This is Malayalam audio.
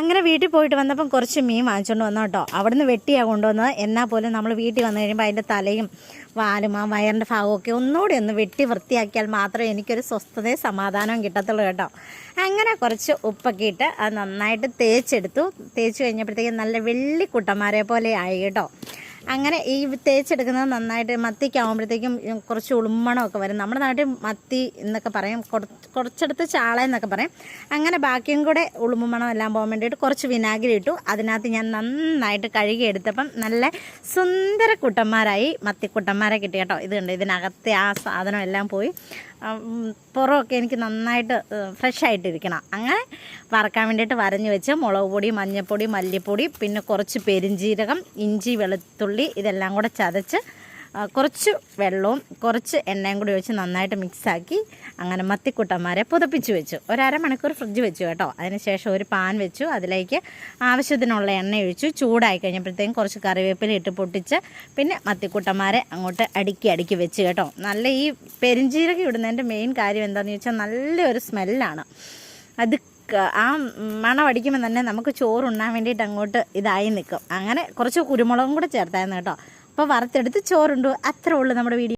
അങ്ങനെ വീട്ടിൽ പോയിട്ട് വന്നപ്പം കുറച്ച് മീൻ വാങ്ങിച്ചുകൊണ്ട് വന്നു കേട്ടോ. അവിടുന്ന് വെട്ടിയാണ് കൊണ്ടുവന്നത്. എന്നാൽ പോലും നമ്മൾ വീട്ടിൽ വന്നു കഴിയുമ്പോൾ അതിന്റെ തലയും വാലും ആ വയറിന്റെ ഭാഗമൊക്കെ ഒന്നുകൂടി ഒന്ന് വെട്ടി വൃത്തിയാക്കിയാൽ മാത്രമേ എനിക്കൊരു സ്വസ്ഥതയും സമാധാനവും കിട്ടത്തുള്ളൂ കേട്ടോ. അങ്ങനെ കുറച്ച് ഉപ്പൊക്കെ ഇട്ട് അത് നന്നായിട്ട് തേച്ചെടുത്തു. തേച്ച് കഴിഞ്ഞപ്പോഴത്തേക്കും നല്ല വെള്ളിക്കുട്ടന്മാരെ പോലെ ആയി കേട്ടോ. അങ്ങനെ ഈ തേച്ചെടുക്കുന്നത് നന്നായിട്ട് മത്തിക്കാവുമ്പോഴത്തേക്കും കുറച്ച് ഉളുമ്മണമൊക്കെ വരും. നമ്മുടെ നാട്ടിൽ മത്തി എന്നൊക്കെ പറയും. കുറ- കുറച്ചെടുത്ത് ചാള എന്നൊക്കെ പറയും. അങ്ങനെ ബാക്കിയും കൂടെ ഉളുമ്പണം എല്ലാം പോകാൻ വേണ്ടിയിട്ട് കുറച്ച് വിനാഗിരി ഇട്ടു. അതിനകത്ത് ഞാൻ നന്നായിട്ട് കഴുകി എടുത്തപ്പം നല്ല സുന്ദര കുട്ടന്മാരായി മത്തിക്കുട്ടന്മാരെ കിട്ടി കേട്ടോ. ഇത് ഇതിനകത്തെ ആ സാധനം എല്ലാം പോയി. പുറമൊക്കെ എനിക്ക് നന്നായിട്ട് ഫ്രഷ് ആയിട്ടിരിക്കണം. അങ്ങനെ വറക്കാൻ വേണ്ടിയിട്ട് വരഞ്ഞു വെച്ച് മുളക് പൊടി മഞ്ഞൾപ്പൊടി മല്ലിപ്പൊടി പിന്നെ കുറച്ച് പെരിഞ്ജീരകം ഇഞ്ചി വെളുത്തുള്ളി ഇതെല്ലാം കൂടെ ചതച്ച് കുറച്ച് വെള്ളവും കുറച്ച് എണ്ണയും കൂടി ഒഴിച്ച് നന്നായിട്ട് മിക്സാക്കി അങ്ങനെ മത്തിക്കുട്ടന്മാരെ പുതപ്പിച്ച് വെച്ചു. ഒരു അരമണിക്കൂർ ഫ്രിഡ്ജ് വെച്ചു കേട്ടോ. അതിനുശേഷം ഒരു പാൻ വെച്ചു. അതിലേക്ക് ആവശ്യത്തിനുള്ള എണ്ണ ഒഴിച്ചു. ചൂടായി കഴിഞ്ഞപ്പോഴത്തേക്കും കുറച്ച് കറിവേപ്പില ഇട്ട് പൊട്ടിച്ച് പിന്നെ മത്തിക്കുട്ടന്മാരെ അങ്ങോട്ട് അടുക്കി അടുക്കി വെച്ച് കേട്ടോ. നല്ല ഈ പെരിഞ്ചീരകം ഇടുന്നതിന്റെ മെയിൻ കാര്യം എന്താണെന്ന് ചോദിച്ചാൽ നല്ലൊരു സ്മെല്ലാണ് അത് ആ മണം അടിക്കുമ്പോൾ തന്നെ നമുക്ക് ചോറുണ്ണാൻ വേണ്ടിയിട്ട് അങ്ങോട്ട് ഇതായി നിൽക്കും. അങ്ങനെ കുറച്ച് കുരുമുളകും കൂടെ ചേർത്തായിരുന്നു കേട്ടോ. അപ്പോൾ വറുത്തെടുത്ത് ചോറുണ്ടു. അത്രേ ഉള്ളൂ നമ്മുടെ വീഡിയോ.